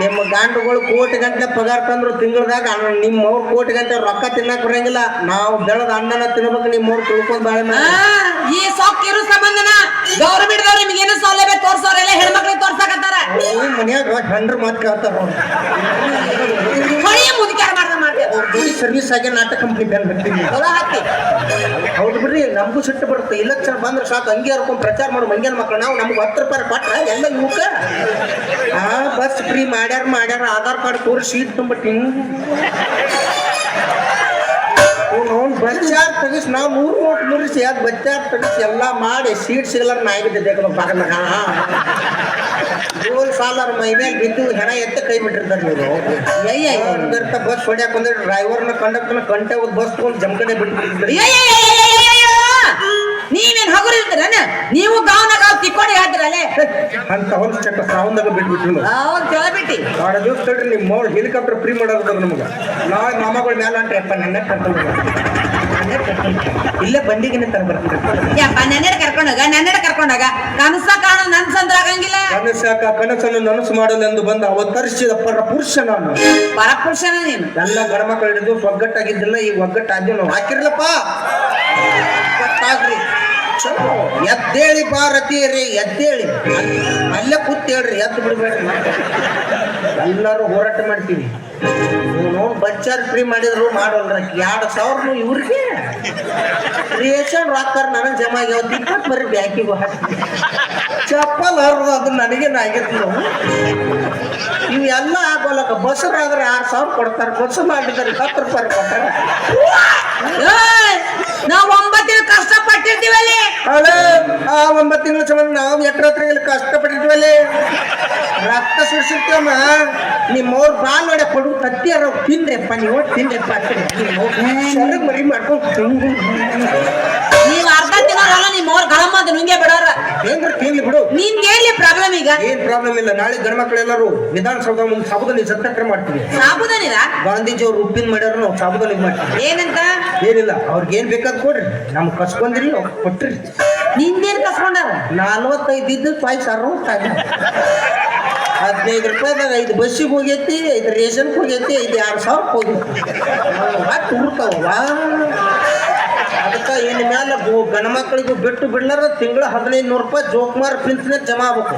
ನಿಮ್ಮ ಗಂಡುಗಳು ಕೋಟಿ ಗಂಟೆ ಪಗಾರ ತಂದ್ರು ತಿಂಗಳದಾಗ ನಿಮ್ಮ ಅವ್ರ ಕೋಟಿ ಗಂಟೆ ರೊಕ್ಕ ತಿನ್ನಕ್ ಬರಂಗಿಲ್ಲ. ನಾವು ಬೆಳದ ಅನ್ನನ ತಿನ್ಬೇಕು ನಿಮ್ಮ ಅವ್ರು ತಿಳ್ಕೊಂಡ್ ಬಾಳೆ ಈ ಸೊಕ್ಕಿರು ಸಂಬಂಧನ ಗೌರ್ಮೆಂಟ್ ದವ್ರು ಏನು ಸೌಲಭ್ಯ ತೋರ್ಸೋರೆಲ್ಲ ಹೆಣ್ಮಕ್ಳಿಗೆ ತೋರ್ಸಕತ್ತಾರ. ಮನ್ಯಾಗ ಗಂಡ್ರ ಮಾತು ಕೇಳ್ತಾರ ಮುದುಕ್ಯಾರ ಮಾಡ್ದ ಮಾಡ್ತೇವೆ ಸರ್ವಿಸ್ ಆಗಿ ನಾಟಕ ಕಂಪ್ನಿ ಬೆನ್ ಬರ್ತೀವಿ ಹೊಲ ಹಾಕಿ ಹೌದು ಬಿಡ್ರಿ ನಮಗೂ ಸಿಟ್ಟು ಬರುತ್ತೆ. ಇಲೆಕ್ಷನ್ ಬಂದ್ರೆ ಸಾಕು. ಹಂಗೆ ಹರ್ಕೊಂಡು ಪ್ರಚಾರ ಮಾಡೋ ಮಂಗ್ಯಾನ ಮಕ್ಕಳು ನಾವು ನಮ್ಗೆ ಹತ್ತು ರೂಪಾಯಿ ಕೊಟ್ರ ಎಲ್ಲ ಇವಕ್ಕ ಆ, ಬಸ್ ಫ್ರೀ ಮಾಡ್ಯಾರ ಮಾಡ್ಯಾರ. ಆಧಾರ್ ಕಾರ್ಡ್ ತೋರಿ ಸೀಟ್ ತುಂಬಟ್ಟಿ ಅವ್ನು ಬಚ್ಚಾರ್ ತೆಗಿಸಿ? ನಾವು ಮೂರು ನೋಟ್ ಮುರಿಸಿ ಅದು ಬಚ್ಚಾರ್ ತೆಗಿಸಿ? ಎಲ್ಲ ಮಾಡಿ ಸೀಟ್ ಸಿಗಲಾರ ನಾಯಿಗೆ ಬಾಗಲ ಜೋಲ್ ಸಾಲಾರ ಮೈ ಮೇಲೆ ಬಿದ್ದು ಹೆಣ ಎತ್ತ ಕೈ ಬಿಟ್ಟಿರ್ತಾರೆ ನೀವು ಬಸ್ ಹೊಡ್ಯಾಕ ಡ್ರೈವರ್ನ ಕಂಡಕ್ಟರ್ನ ಕಂಟೆ ಬಸ್ ತಗೊಂಡು ನೀವೇನ್ ಹಗುರಿಲ್ದ್ರ ನೀವು ಗಾವನ ಗಾವ್ ತಿಕ್ಕೊಂಡು ಹೇಳ್ತಿರಲ್ಲೇ ಅಂತ ಒಂದು ಚಕ್ರ ಸಾವಂದಾಗ ಬಿಟ್ಬಿಟ್ರು ಅವಾಗ ಕೇಳ್ಬಿಟ್ಟಿ. ಆಡ ದಿವಸ ತಡ್ರಿ ನಿಮ್ಮ ಅವ್ರು ಹೆಲಿಕಾಪ್ಟರ್ ಫ್ರೀ ಮಾಡೋದು ನಮ್ಗ. ನಾವ್ ನಮಗಳ ಮೇಲೆ ಅಂಟ್ರಪ್ಪ ನನ್ನ ಕರ್ಕೊಂಡು ಇಲ್ಲ ಬಂದಿಗಿನ ತರ ಬರ್ತಾರೆ ಯಪ್ಪ ಕರ್ಕೊಂಡೋಗ ನನ್ನೆಡೆ ಕರ್ಕೊಂಡೋಗ ಕನಸ ಕಾಣ ನನ್ಸಂದ್ರ ಆಗಂಗಿಲ್ಲ. ಕನಸಾಕ ಕನಸನ್ನು ನನಸು ಮಾಡಲೆಂದು ಬಂದ ಅವತರಿಸಿದ ಪರಪುರುಷ ನಾನು. ಪರಪುರುಷನ ನೀನು. ಎಲ್ಲ ಗಣಮಕ್ಕಳು ಹಿಡಿದು ಒಗ್ಗಟ್ಟಾಗಿದ್ದಿಲ್ಲ ಈ ಒಗ್ಗಟ್ಟಾದ್ಯ ನಾವು ಹಾಕಿರ್ಲಪ್ಪ. ಗೊತ್ತಾಗ್ರಿ ಚಲೋ. ಎದ್ದೇಳಿ ಭಾರತೀಯರೇ ಎದ್ದೇಳಿ. ಅಲ್ಲೇ ಕೂತ್ ಹೇಳ್ರಿ ಎದ್ದು ಬಿಡ್ಬೇಡ್ರಿ ಎಲ್ಲರೂ ಹೋರಾಟ ಮಾಡ್ತೀವಿ ಬಚ್ಚಾರ್ ಫ್ರೀ ಮಾಡಿದ್ರು ಮಾಡೋಲ್ರ ಎರಡು ಸಾವಿರ ಇವ್ರಿಗೆ. ಕ್ರಿಯೇಷನ್ ರಾಕ್ತಾರ ನನಗೆ ಜಮಾ ಆಗ್ಯಾವ ಬರೀ ಬ್ಯಾಂಕಿಗೆ ಚಪ್ಪಲ್ ಹರಿದು ಅದು ನನಗೇನು ಆಗಿತ್ತು ಇವೆಲ್ಲ ಆಗೋಲಕ್ಕ ಬಸ್ರಾದ್ರೆ ಆರು ಸಾವಿರ ಕೊಡ್ತಾರೆ. ಬಸ್ ಮಾಡಿದ್ರೆ ಹತ್ತು ರೂಪಾಯಿ ಏಯ್, ನಾವ್ ಒಂಬತ್ತಿನ ಕಷ್ಟಪಟ್ಟಿರ್ತೀವಲ್ಲಿ? ಹೌದು ಆ ಒಂಬತ್ತು ತಿಂಗಳ ಸಂಬಂಧ ನಾವು ಎಟ್ರ ಇಲ್ಲಿ ಕಷ್ಟಪಟ್ಟಿರ್ತೀವಲ್ಲಿ? ರಕ್ತ ಸುರಿಸಿರ್ತೇವಮ್ಮ. ನಿಮ್ಮವ್ರ ಬಾಲ್ ಒಡೆ ಕೊಡು ತತ್ತಿಯಾರ ತಿನ್ರೆಪ್ಪ ನೀವು ತಿಂದೆಪ್ಪ ಮರಿ ಮಾಡ್ಕೊಂಡು ಈಗ? ಏನ್ ಪ್ರಾಬ್ಲಮ್ ಇಲ್ಲ. ನಾಳೆ ಗಂಡ್ಮಕ್ಳೆಲ್ಲರೂ ವಿಧಾನಸೌಧ ಮುಂದೆ ಸಾಬುದಾನಿ ಸತ್ಯಾಗ್ರಹ ಮಾಡ್ತೀವಿ ಸಾಬುದಾನಿಲ್ಲ ಗಾಂಧೀಜಿ ಅವ್ರು ಉಪ್ಪಿನ ಮಾಡ್ಯಾರ ನಾವು ಸಾಬುದಾನಿ ಮಾಡ್ತೀವಿ. ಏನಂತ? ಏನಿಲ್ಲ. ಅವ್ರಿಗೆ ಏನ್ ಬೇಕಾದ್ ಕೊಡ್ರಿ. ನಮ್ಗೆ ಕಸ್ಕೊಂಡ್ರಿ ಅವ್ರು ಕೊಟ್ರಿ. ನಿಂದೇನ್ ಕಸ್ಕೊಂಡಾರ? ನಲ್ವತ್ತೈದು ಇದ್ದು ಪಾಯ್ಸ ಅರವತ್ತಾಗ ಹದಿನೈದು ರೂಪಾಯಿದಾಗ ಐದು ಬಸ್ಸಿಗೆ ಹೋಗೈತಿ ಐದು ರೇಷನ್ಗೆ ಹೋಗೈತಿ ಐದು ಎರಡು ಸಾವಿರಕ್ಕೆ ಹೋಗಿ ಹತ್ತು ಅದಕ್ಕೆ ಇನ್ನು ಮ್ಯಾಲ ಗಣಮಕ್ಕಳಿಗೂ ಬಿಟ್ಟು ಬಿಡ್ಲಾರ ತಿಂಗಳ ಹದಿನೈದು ನೂರು ರೂಪಾಯಿ ಜೋಕ್ಮಾರ್ ಪಿಂಚನೆ ಜಮಾ ಆಗ್ಬೇಕು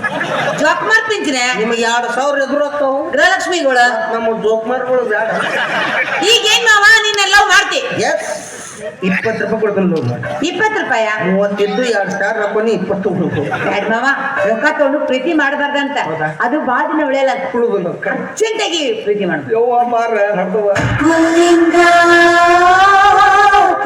ಜೋಕ್ಮಾರ್ ಪಿಂಚನೆ ನಿಮಗೆ ಎರಡು ಸಾವಿರ ಎದುರು ಆಗ್ತಾವು. ಗೃಹಲಕ್ಷ್ಮಿಗಳು? ನಮ್ಮ ಜೋಕ್ಮಾರ್ಗಳು ಬೇಡ ಈಗ ಏನ್ ಮಾವ ನೀನೆಲ್ಲ ಮಾಡ್ತಿ? ಎಸ್ ಇಪ್ಪತ್ತು ರೂಪಾಯಿ ಕೊಡ್ತೀನಿ ಹೋಗಿ ಇಪ್ಪತ್ತು ರೂಪಾಯ? ಮೂವತ್ತಿದ್ದು ಎರಡು ಸಾವಿರ ರೂಪಾಯಿ ಇಪ್ಪತ್ತು ಬ್ಯಾಡ್ ಮಾವ ರೊಕ್ಕ ತಗೊಂಡು ಪ್ರೀತಿ ಮಾಡಬಾರ್ದಂತ. ಅದು ಬಾಳ ದಿನ ಉಳಿಯಲ್ಲ ಹುಡುಗನು ಅರ್ಜೆಂಟಾಗಿ ಪ್ರೀತಿ ಮಾಡ್ಬೇಕು. ಯವ್ವ ಮಾರ ಹಡ್ದವ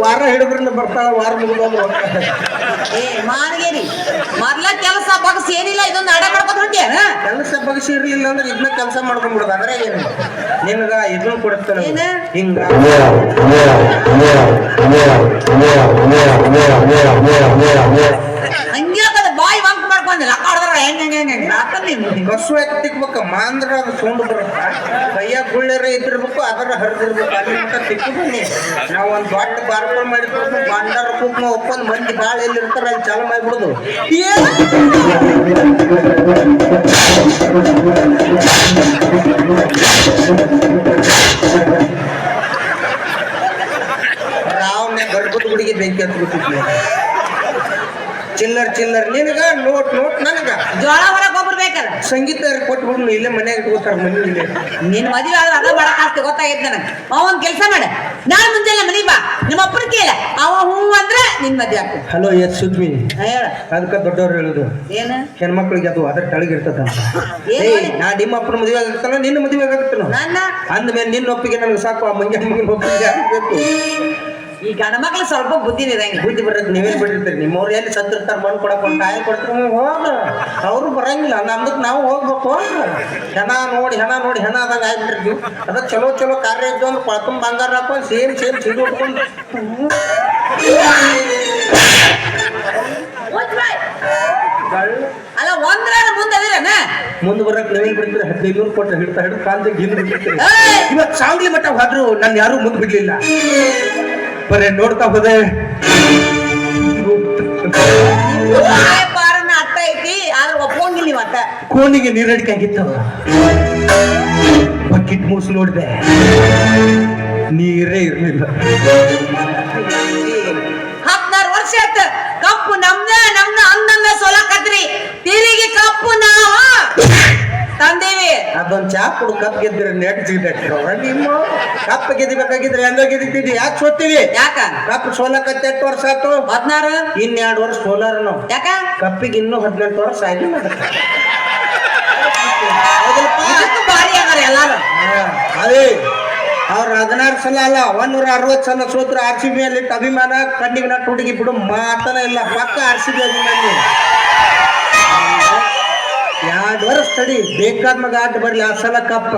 ವಾರ ಹಿಡಿದ್ರಿಂದ ಬರ್ತಾಳ ವಾರ ಮುಗಿದೋದು ಏ ಮಾರ್ಗೇರಿ ಮೊದ್ಲ ಕೆಲಸ ಬಗ್ಸ್ ಏನಿಲ್ಲ ಇದೊಂದು ಅಡ ಮಾಡ್ಕೊಂಡು ಹೊಂಟ್ಯಾನ ಕೆಲಸ ಬಗ್ಸಿ ಇರ್ಲಿಲ್ಲ ಅಂದ್ರೆ ಇದನ್ನ ಕೆಲಸ ಮಾಡ್ಕೊಂಡ್ಬಿಡೋದು ಅಂದ್ರೆ ಏನು? ನಿನ್ಗ ಇದನ್ನ ಕೊಡುತ್ತಾನೆ ಏನ? ಹಿಂಗ. ಹಂಗೆ ಆಗದ ಬಾಯಿ ವಂಕ್ ಮಾಡ್ಕೊಂಡಿಲ್ಲ ಅಕ್ಕಾಡ್ದ್ರ ಹೆಂಗ್ ಹೆಂಗ್ ಹೆಂಗ್ ಹೆಂಗ ನಿಂತು. ಬಸ್ಸು ಯಾಕೆ ತಿಕ್ಬೇಕ ಮಾಂದ್ರ ಅದು ಸೌಂಡ್ ಬರುತ್ತ ಕೈಯಾಗ ಗುಳ್ಳೆರ ಇದ್ದಿರ್ಬೇಕು, ಅದರ ಹರಿದಿರ್ಬೇಕು. ಅಲ್ಲಿ ಮಟ್ಟ ತಿಕ್ಕು ಬನ್ನಿ ನಾವು ಒಂದು ದೊಡ್ಡ ಬಾರ್ಕೋಲ್ ಮಾಡಿರ್ಬೇಕು ಬಂಡಾರ ಕುಕ್ಮ ಒಪ್ಪಂದ್ ಮಂದಿ ಭಾಳ ಎಲ್ಲಿರ್ತಾರೆ, ಅಲ್ಲಿ ಚಾಲು ಮಾಡಿಬಿಡುದು. ರಾವ್ನೆ ಗರ್ಭದ ಗುಡಿಗೆ ಬೆಂಕಿ ಹತ್ಬಿಟ್ಟಿದ್ವಿ. ಚಿಲ್ಲರ್ ಚಿಲ್ಲರ್ ನಿನಗ ನೋಟ್ ನೋಟ್ ನನಗ. ಜೋಳ ಹೊರಗೆ ಒಬ್ರು ಬೇಕಲ್ಲ. ಸಂಗೀತ ಕೊಟ್ಬಿಡ್ನು ಇಲ್ಲೇ ಮನ್ಯಾಗ ಇಟ್ಕೋತಾರ ಮನೆ ಇಲ್ಲೇ ನಿನ್ ಮದುವೆ ಆದ್ರೆ ಅದ ಮಾಡಕ್ ಆಗ್ತಿ ಗೊತ್ತಾಗೈತೆ ನನಗೆ. ಅವ ಒಂದ್ ಕೆಲಸ ಮಾಡ. ನಾಳೆ ಮುಂಜಾನೆ ಮನಿ ಬಾ. ನಿಮ್ಮ ಅಪ್ಪನ ಕೇಳ. ಅವ ಹೂ ಅಂದ್ರೆ ನಿನ್ ಮದ್ವೆ ಆಗ್ತದೆ. ಹಲೋ ಎಸ್ ಸುದ್ಮಿ. ಹೇಳ. ಅದಕ್ಕೆ ದೊಡ್ಡವ್ರು ಹೇಳುದು. ಏನ? ಹೆಣ್ಮಕ್ಳಿಗೆ ಅದು ಅದ್ರ ತಳಗಿರ್ತದ ಏಯ್ ಮಾಡಿ? ನಾ ನಿಮ್ಮ ಅಪ್ಪನ ಮದುವೆ ಆಗಿರ್ತಾನ ನಿನ್ನ ಮದುವೆ ಆಗಿರ್ತಾನ ನನ್ನ? ಅಂದ್ಮೇಲೆ ನಿನ್ನ ಒಪ್ಪಿಗೆ ನನಗೆ ಸಾಕು ಆ ಮಂಗ್ಯ ಮಂಗಿನ ಒಪ್ಪಿಗೆ ಆಗ್ಬೇಕು. ಈ ಗಂಡ ಮಕ್ಳು ಸ್ವಲ್ಪ ಬುದ್ಧಿ ಇರಂಗಿಲ್ಲ ಬುದ್ಧಿ ಬರ್ತೈತಿ ನೀವೇ ಬಿಟ್ಟಿರ್ತೀರಿ. ನಿಮ್ಮವ್ರು ಎಲ್ಲಿ ಸತ್ತಿರ್ತಾರ ಬಂದು ಕೊಡಕ್ ಒಂದು ಕಾಯಿ ಕೊಡ್ತೀರಿ ಹೋಗ ಅವ್ರು ಬರಂಗಿಲ್ಲ ನಮ್ದಕ್ ನಾವು ಹೋಗ್ಬೇಕು ಹೆಣ ನೋಡಿ ಹೆಣ ನೋಡಿ ಹೆಣ ಆದಂಗ ಆಗ್ಬಿಟ್ಟಿರ್ತೀವಿ. ಅದ ಚಲೋ ಚಲೋ ಕಾರ್ಯ ಇದ್ದು ಅಂದ್ರೆ ಕೊಳಕಂ ಬಂಗಾರ ಹಾಕೊಂಡು ಸೇಮ್ ಸೇಮ್ ಸಿಡಿ ಉಟ್ಕೊಂಡು. ಅಲ್ಲ ಒಂದ್ರ ಮುಂದೆ ಅದಿರನ? ಮುಂದೆ ಬರಕ್ ನೀವೇನ್ ಬಿಡ್ತೀರಿ? ಹದಿನೈದು ನೂರು ಕೊಟ್ಟರೆ ಹಿಡ್ತಾ ಹಿಡ್ದು ಕಾಲ್ದಾಗ ಹಿಂದೆ ಬಿಡ್ತೀರಿ! ಇವತ್ತು ಸಾಂಗ್ಲಿ ಮಟ್ಟ ಹೋದ್ರು ನನ್ನ ಯಾರು ಮುಂದೆ ಬಿಡ್ಲಿಲ್ಲ. ಬರೇ ನೋಡ್ತಾ ಹೋದೆ. ಐತಿ ಆದ್ರೆ ನೀವು ಕೋಣಿಗೆ ನೀರಡಿಕೆ ಆಗಿತ್ತು ಬಕೆಟ್ ಮೂಸ್ ನೋಡಿದೆ. ನೀರೇ ಇರ್ಲಿಲ್ಲ. ಹದಿನಾರು ವರ್ಷ ಆಯ್ತು. ಕಪ್ಪು ನಮ್ದ ನಮ್ದ ಅಂದಂಗ ಸೋಲಕತ್ರಿ ತಿರುಗಿ ಕಪ್ಪು ನಾವ ತಂದೇವಿ? ಅದೊಂದ್ ಚಾ ಕುಡು ಕಪ್ ಗೆದ್ದಿರ ನೆಟ್ ಸಿಗ್ಬೇಕು ನಿಮ್ಮ ಕಪ್ ಗೆದಿಬೇಕಾಗಿದ್ರೆ ಹೆಂಗ ಗೆದ್ದಿದ್ದೀವಿ ಯಾಕೆ ಸೋತೀವಿ ಯಾಕ? ಕಪ್ ಸೋಲಕತ್ತೆ ಎಷ್ಟು ವರ್ಷ ಆಯ್ತು? ಹದಿನಾರು? ಇನ್ನೆರಡು ವರ್ಷ ಸೋಲಾರ ನಾವು ಯಾಕ? ಕಪ್ಪಿಗೆ ಇನ್ನೂ ಹದಿನೆಂಟು ವರ್ಷ ಆಯ್ತು ಭಾರಿ ಅದಾರ ಎಲ್ಲಾರು. ಹಾ, ಅದೇ. ಅವ್ರ ಹದಿನಾರು ಸಲ ಅಲ್ಲ ಒಂದೂರ ಅರವತ್ತು ಸಲ ಸೋತ್ರ ಆರ್ ಸಿ ಬಿ ಅಲ್ಲಿ ಅಭಿಮಾನ ಕಣ್ಣಿಗೆ ನಟ್ಟು ಹುಡುಗಿ ಬಿಡು ಮಾತನ ಇಲ್ಲ ಪಕ್ಕ ಆರ್ ಸಿ ಬಿ ಅಭಿಮಾನಿ. ಎರಡು ವರ್ಷ ತಡಿ. ಬೇಕಾದ ಮಗ ಆಟ ಬರ್ಲಿ ಆ ಸಲ ಕಪ್ಪ.